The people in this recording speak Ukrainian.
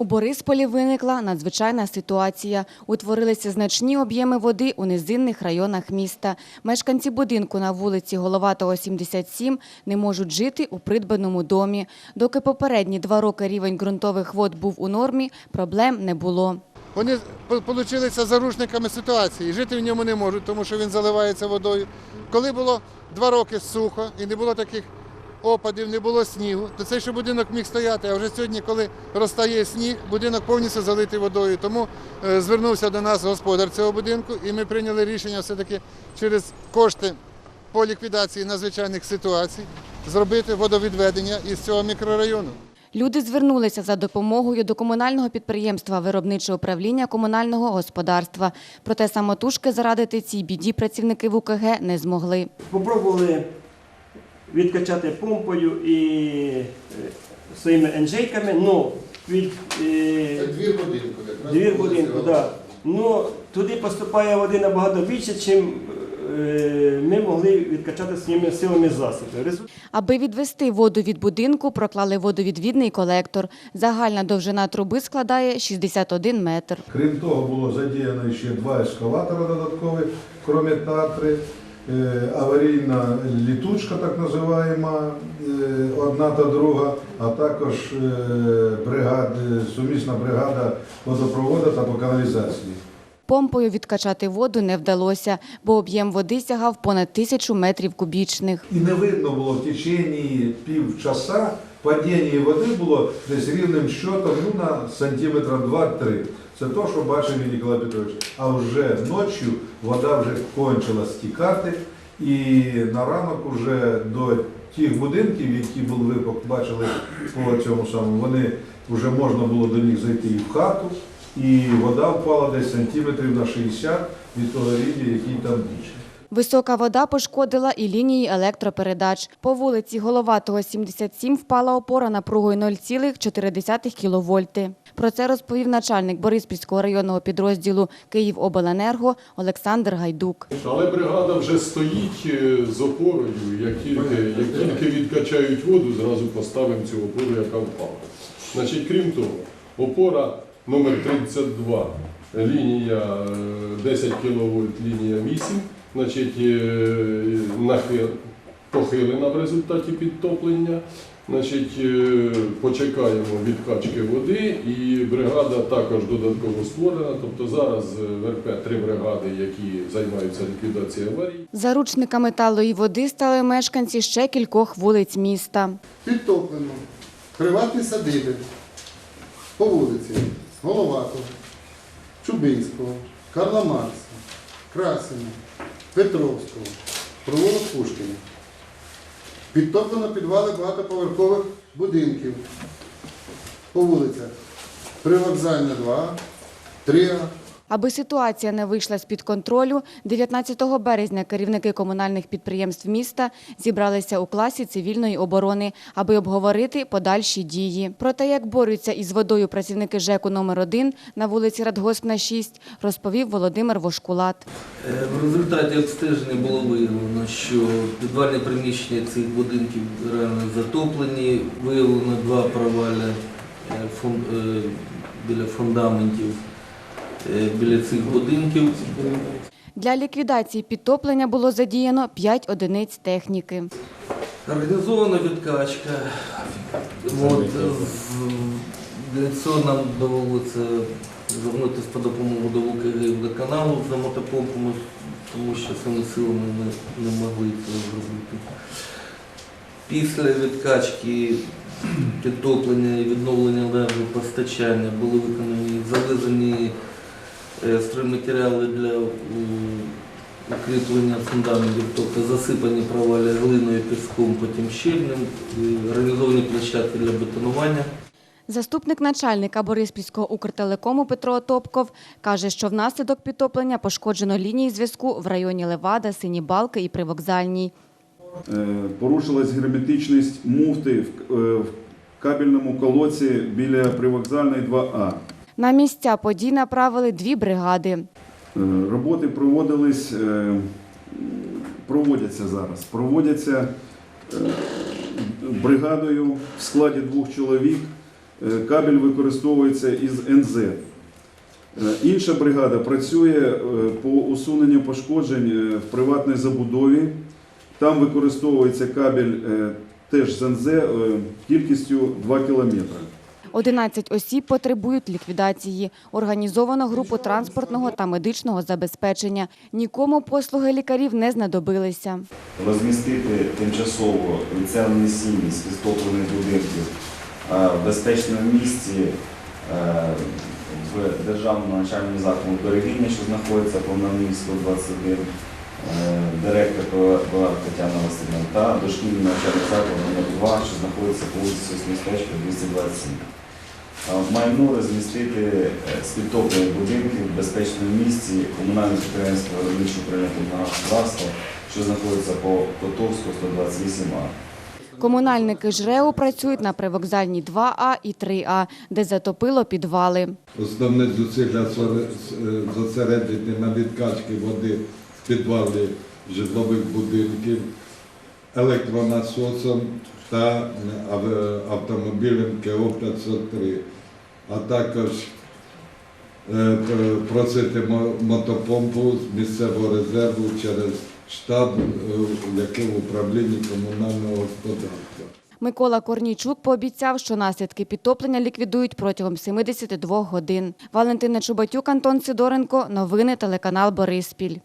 У Борисполі виникла надзвичайна ситуація. Утворилися значні об'єми води у низинних районах міста. Мешканці будинку на вулиці Головатого, 77 не можуть жити у придбаному домі. Доки попередні два роки рівень ґрунтових вод був у нормі, проблем не було. Вони получилися заручниками ситуації. Жити в ньому не можуть, тому що він заливається водою. Коли було два роки сухо і не було таких опадів, не було снігу, то цей ще будинок міг стояти. А вже сьогодні, коли розтає сніг, будинок повністю залитий водою. Тому е, звернувся до нас господар цього будинку, і ми прийняли рішення все-таки через кошти по ліквідації надзвичайних ситуацій зробити водовідведення із цього мікрорайону. Люди звернулися за допомогою до комунального підприємства виробничого управління комунального господарства. Проте самотужки зарадити цій біді працівники ВУКГ не змогли. Попробували відкачати помпою і е, своїми енжейками, ну, від е, Двір будинку. якраз двір будинку, Голови. да. ну, туди поступає води набагато більше, ніж ми могли відкачати своїми силами засобів. Аби відвести воду від будинку, проклали водовідвідний колектор. Загальна довжина труби складає 61 метр. Крім того, було задіяно ще два ескалатора додаткові, крім татри, е, аварійна літучка, так називаємо, е, одна та друга, а також е, бригади, сумісна бригада водопроводу та по каналізації. Помпою відкачати воду не вдалося, бо об'єм води сягав понад тисячу метрів кубічних. І не видно було в течение півчаса падіння води було десь рівним щотом ну, на сантиметра 2-3. Це то, що бачив Ніколай Петрович. А вже ночі вода вже кончила стікати, і на ранок вже до тих будинків, які були, ви бачили по цьому самому, вони вже можна було до них зайти і в хату, і вода впала десь сантиметрів на 60 від того рівня, який там більше. Висока вода пошкодила і лінії електропередач. По вулиці Головатого, 77 впала опора напругою 0,4 кВт. Про це розповів начальник Бориспільського районного підрозділу «Київобленерго» Олександр Гайдук. Але бригада вже стоїть е, з опорою. Як тільки, як тільки відкачають воду, зразу поставимо цю опору, яка впала. Значить, крім того, опора номер 32, лінія е, 10 кВт, лінія 8, значить, е, нахил, похилена в результаті підтоплення. Значить, е, почекаємо відкачки води і бригада також додатково створена. Тобто зараз е, в РП три бригади, які займаються ліквідацією аварій. Заручниками талої води стали мешканці ще кількох вулиць міста. підтоплено приватні садиби по вулиці Головатого, Чубинського, Карла Маркса, Красина, Петровського, провулок Пушкіна. Підтоплено підвали багатоповерхових будинків. По вулицях. Привокзальна 2, 3А, Аби ситуація не вийшла з-під контролю, 19 березня керівники комунальних підприємств міста зібралися у класі цивільної оборони, аби обговорити подальші дії. Про те, як борються із водою працівники ЖЕКу номер 1 на вулиці Радгоспна 6, розповів Володимир Вошкулат. Е, В результаті обстеження було виявлено, що підвальні приміщення цих будинків реально затоплені. Виявлено два проваля е, е, біля фундаментів біля цих будинків. Для ліквідації підтоплення було задіяно 5 одиниць техніки. Організована відкачка. От, е, для цього нам довелося звернутися по допомогу до водоканалу за мотопомпами, тому що самі силами ми не могли цього зробити. Після відкачки підтоплення і відновлення енергопостачання були виконані завезені е, стройматеріали для укріплення фундаментів, тобто засипані провалі глиною, піском, потім щільним, і організовані площадки для бетонування. Заступник начальника Бориспільського Укртелекому Петро Топков каже, що внаслідок підтоплення пошкоджено лінії зв'язку в районі Левада, Сині Балки і Привокзальній. Е, Порушилась герметичність муфти в, е, в кабельному колодці біля привокзальної 2А. На місця подій направили дві бригади. Е, Роботи проводились, е, проводяться зараз. Проводяться е, бригадою в складі двох чоловік кабель використовується із НЗ. Інша бригада працює по усуненню пошкоджень в приватній забудові. Там використовується кабель теж з НЗ кількістю 2 кілометри. 11 осіб потребують ліквідації. Організовано групу транспортного та медичного забезпечення. Нікому послуги лікарів не знадобилися. розмістити тимчасово відселені сім'ї з підтоплених будинків е, в безпечному місці е, в державному навчальному закладу Берегиня, що знаходиться по 121, е, директор була Тетяна Васильівна, та дошкільний навчальний заклад номер 2, що знаходиться по вулиці Сосністечка 227. Е, Майно розмістити е, з підтоплених будинків в безпечному місці комунальне підприємство виробничого прийнятого господарства, що знаходиться по Котовську 128А. Комунальники ЖРЕУ працюють на привокзальній 2А і 3А, де затопило підвали. Основне зусилля е, зосереджені на відкачці води з підвалів житлових будинків електронасосом та автомобілем КО-503, а також е, просити мотопомпу з місцевого резерву через штаб, е, який в управлінні комунального господарства. Микола Корнійчук пообіцяв, що наслідки підтоплення ліквідують протягом 72 годин. Валентина Чубатюк, Антон Сидоренко. Новини телеканал Бориспіль.